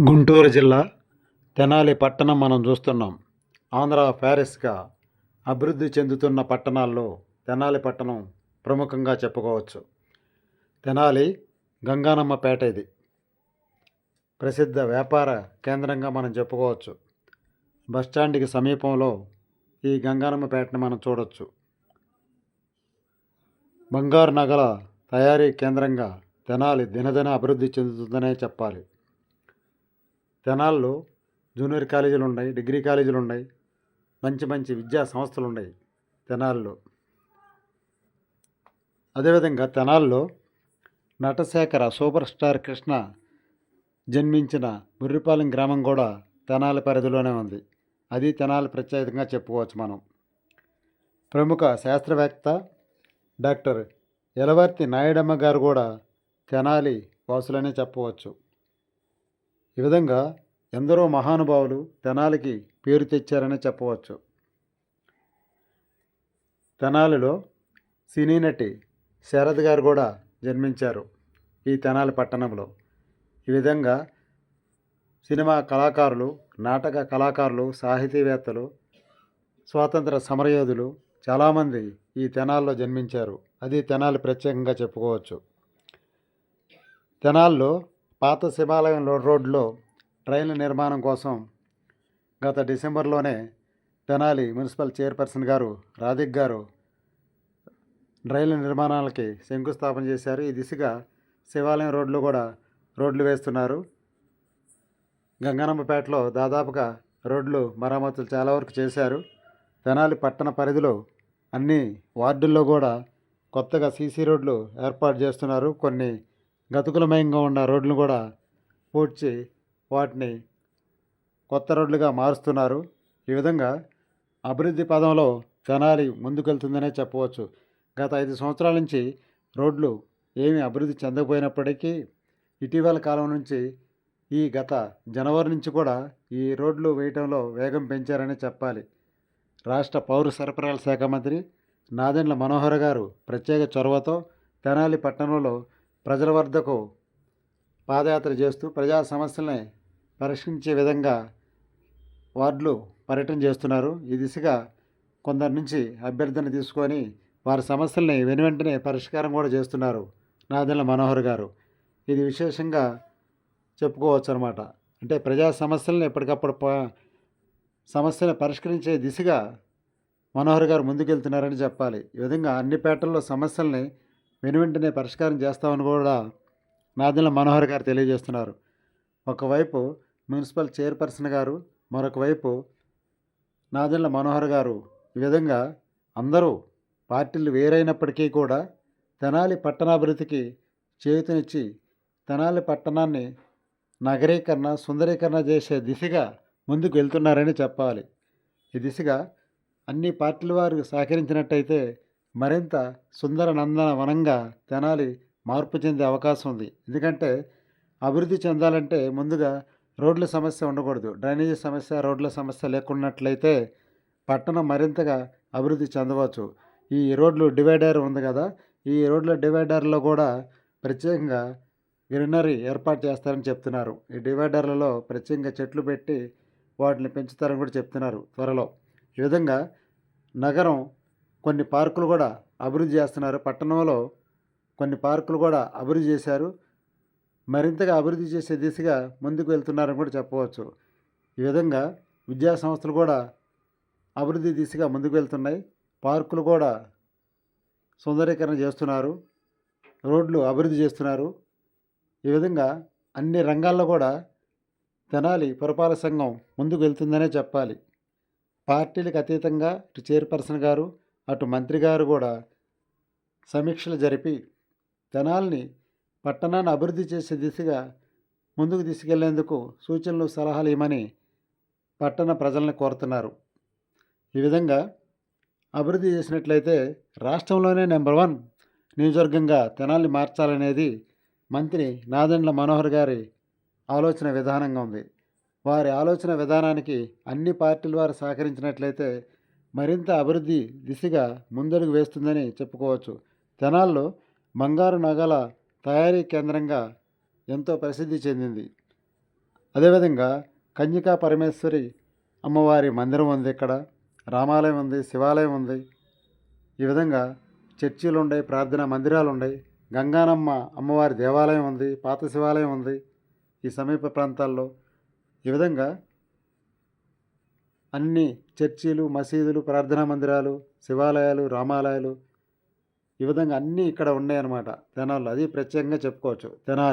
గుంటూరు జిల్లా తెనాలి పట్టణం మనం చూస్తున్నాం. ఆంధ్ర ప్యారిస్గా అభివృద్ధి చెందుతున్న పట్టణాల్లో తెనాలి పట్టణం ప్రముఖంగా చెప్పుకోవచ్చు. తెనాలి గంగానమ్మపేట ఇది. ప్రసిద్ధ వ్యాపార కేంద్రంగా మనం చెప్పుకోవచ్చు. బస్టాండ్కి సమీపంలో ఈ గంగానమ్మపేటని మనం చూడవచ్చు బంగారు నగల తయారీ కేంద్రంగా తెనాలి దినదిన అభివృద్ధి చెందుతుందనే చెప్పాలి. తెనాల్లో జూనియర్ కాలేజీలు ఉన్నాయి డిగ్రీ కాలేజీలు ఉన్నాయి మంచి మంచి విద్యా సంస్థలు ఉన్నాయి తెనాల్లో. అదేవిధంగా తెనాల్లో నటశేఖర సూపర్ స్టార్ కృష్ణ జన్మించిన బుర్రిపాలెం గ్రామం కూడా తెనాలి పరిధిలోనే ఉంది. అది తెనాలి ప్రత్యేకంగా చెప్పుకోవచ్చు మనం. ప్రముఖ శాస్త్రవేత్త డాక్టర్ ఎలవర్తి నాయుడమ్మ గారు కూడా తెనాలి వాసులనే చెప్పవచ్చు. ఈ విధంగా ఎందరో మహానుభావులు తెనాలికి పేరు తెచ్చారని చెప్పవచ్చు. తెనాలిలో సినీ నటి శరద్ గారు కూడా జన్మించారు ఈ తెనాలి పట్టణంలో. ఈ విధంగా సినిమా కళాకారులు నాటక కళాకారులు సాహితీవేత్తలు స్వాతంత్ర సమరయోధులు చాలామంది ఈ తెనాల్లో జన్మించారు. అది తెనాలి ప్రత్యేకంగా చెప్పుకోవచ్చు. తెనాల్లో పాత శివాలయం రోడ్లో ట్రైన్ల నిర్మాణం కోసం గత డిసెంబర్లోనే తెనాలి మున్సిపల్ చైర్పర్సన్ గారు రాధిక్ గారు రైళ్ళ నిర్మాణాలకి శంకుస్థాపన చేశారు. ఈ దిశగా శివాలయం రోడ్లు కూడా రోడ్లు వేస్తున్నారు. గంగనమ్మపేటలో దాదాపుగా రోడ్లు మరమ్మతులు చాలా వరకు చేశారు. తెనాలి పట్టణ పరిధిలో అన్ని వార్డుల్లో కూడా కొత్తగా సీసీ రోడ్లు ఏర్పాటు చేస్తున్నారు. కొన్ని గతుకులమయంగా ఉన్న రోడ్లను కూడా పూడ్చి వాటిని కొత్త రోడ్లుగా మారుస్తున్నారు. ఈ విధంగా అభివృద్ధి పదంలో తెనాలి ముందుకెళ్తుందనే చెప్పవచ్చు. గత ఐదు సంవత్సరాల నుంచి రోడ్లు ఏమీ అభివృద్ధి చెందకపోయినప్పటికీ ఇటీవల కాలం నుంచి ఈ గత జనవరి నుంచి కూడా ఈ రోడ్లు వేయటంలో వేగం పెంచారని చెప్పాలి. రాష్ట్ర పౌర సరఫరాల శాఖ మంత్రి నాదెండ్ల మనోహర్ గారు ప్రత్యేక చొరవతో తెనాలి పట్టణంలో ప్రజల వద్దకు పాదయాత్ర చేస్తూ ప్రజా సమస్యల్ని పరిష్కరించే విధంగా వార్డులు పర్యటన చేస్తున్నారు. ఈ దిశగా కొందరి నుంచి అభ్యర్థన తీసుకొని వారి సమస్యల్ని వెనువెంటనే పరిష్కారం కూడా చేస్తున్నారు నాదెల్ల మనోహర్ గారు. ఇది విశేషంగా చెప్పుకోవచ్చు అనమాట అంటే ప్రజా సమస్యలను ఎప్పటికప్పుడు సమస్యను పరిష్కరించే దిశగా మనోహర్ గారు ముందుకెళ్తున్నారని చెప్పాలి. ఈ విధంగా అన్ని పేటల్లో సమస్యల్ని వెనువెంటనే పరిష్కారం చేస్తామని కూడా నాదిల మనోహర్ గారు తెలియజేస్తున్నారు. ఒకవైపు మున్సిపల్ చైర్పర్సన్ గారు మరొక వైపు మనోహర్ గారు. ఈ విధంగా అందరూ పార్టీలు వేరైనప్పటికీ కూడా తెనాలి పట్టణాభివృద్ధికి చేతునిచ్చి తెనాలి పట్టణాన్ని నగరీకరణ సుందరీకరణ చేసే దిశగా ముందుకు వెళ్తున్నారని చెప్పాలి. ఈ దిశగా అన్ని పార్టీల వారు సహకరించినట్టయితే మరింత సుందర నందన వనంగా తెనాలి మార్పు చెందే అవకాశం ఉంది. ఎందుకంటే అభివృద్ధి చెందాలంటే ముందుగా రోడ్ల సమస్య ఉండకూడదు. డ్రైనేజీ సమస్య రోడ్ల సమస్య లేకున్నట్లయితే పట్టణం మరింతగా అభివృద్ధి చెందవచ్చు. ఈ రోడ్లు డివైడర్ ఉంది కదా ఈ రోడ్ల డివైడర్లో కూడా ప్రత్యేకంగా గ్రీనరీ ఏర్పాటు చేస్తారని చెప్తున్నారు. ఈ డివైడర్లలో ప్రత్యేకంగా చెట్లు పెట్టి వాటిని పెంచుతారని కూడా చెప్తున్నారు త్వరలో. ఈ విధంగా నగరం కొన్ని పార్కులు కూడా అభివృద్ధి చేస్తున్నారు. పట్టణంలో కొన్ని పార్కులు కూడా అభివృద్ధి చేశారు. మరింతగా అభివృద్ధి చేసే దిశగా ముందుకు వెళ్తున్నారని కూడా చెప్పవచ్చు. ఈ విధంగా విద్యా సంస్థలు కూడా అభివృద్ధి దిశగా ముందుకు వెళ్తున్నాయి. పార్కులు కూడా సుందరీకరణ చేస్తున్నారు. రోడ్లు అభివృద్ధి చేస్తున్నారు. ఈ విధంగా అన్ని రంగాల్లో కూడా తెనాలి పురపాలక సంఘం ముందుకు వెళ్తుందనే చెప్పాలి. పార్టీలకు అతీతంగా చైర్పర్సన్ గారు అటు మంత్రి గారు కూడా సమీక్షలు జరిపి జనాల్ని పట్టణాన్ని అభివృద్ధి చేసే దిశగా ముందుకు తీసుకెళ్ళేందుకు సూచనలు సలహాలు ఇవ్వమని పట్టణ ప్రజలను కోరుతున్నారు. ఈ విధంగా అభివృద్ధి చేసినట్లయితే రాష్ట్రంలోనే నెంబర్ వన్ నియోజకవర్గంగా తెనాల్ని మార్చాలనేది మంత్రి నాదెండ్ల మనోహర్ గారి ఆలోచన విధానంగా ఉంది. వారి ఆలోచన విధానానికి అన్ని పార్టీల వారు సహకరించినట్లయితే మరింత అభివృద్ధి దిశగా ముందడుగు వేస్తుందని చెప్పుకోవచ్చు. తెనాల్లో బంగారు నగల తయారీ కేంద్రంగా ఎంతో ప్రసిద్ధి చెందింది. అదేవిధంగా కన్యకా పరమేశ్వరి అమ్మవారి మందిరం ఉంది ఇక్కడ రామాలయం ఉంది శివాలయం ఉంది. ఈ విధంగా చర్చిలు ఉన్నాయి ప్రార్థనా మందిరాలు ఉన్నాయి గంగానమ్మ అమ్మవారి దేవాలయం ఉంది పాత శివాలయం ఉంది ఈ సమీప ప్రాంతాల్లో. ఈ విధంగా అన్ని చర్చీలు మసీదులు ప్రార్థనా మందిరాలు శివాలయాలు రామాలయాలు ఈ విధంగా అన్నీ ఇక్కడ ఉన్నాయన్నమాట. తెనాల్లో అది ప్రత్యేకంగా చెప్పుకోవచ్చు. తెనాలి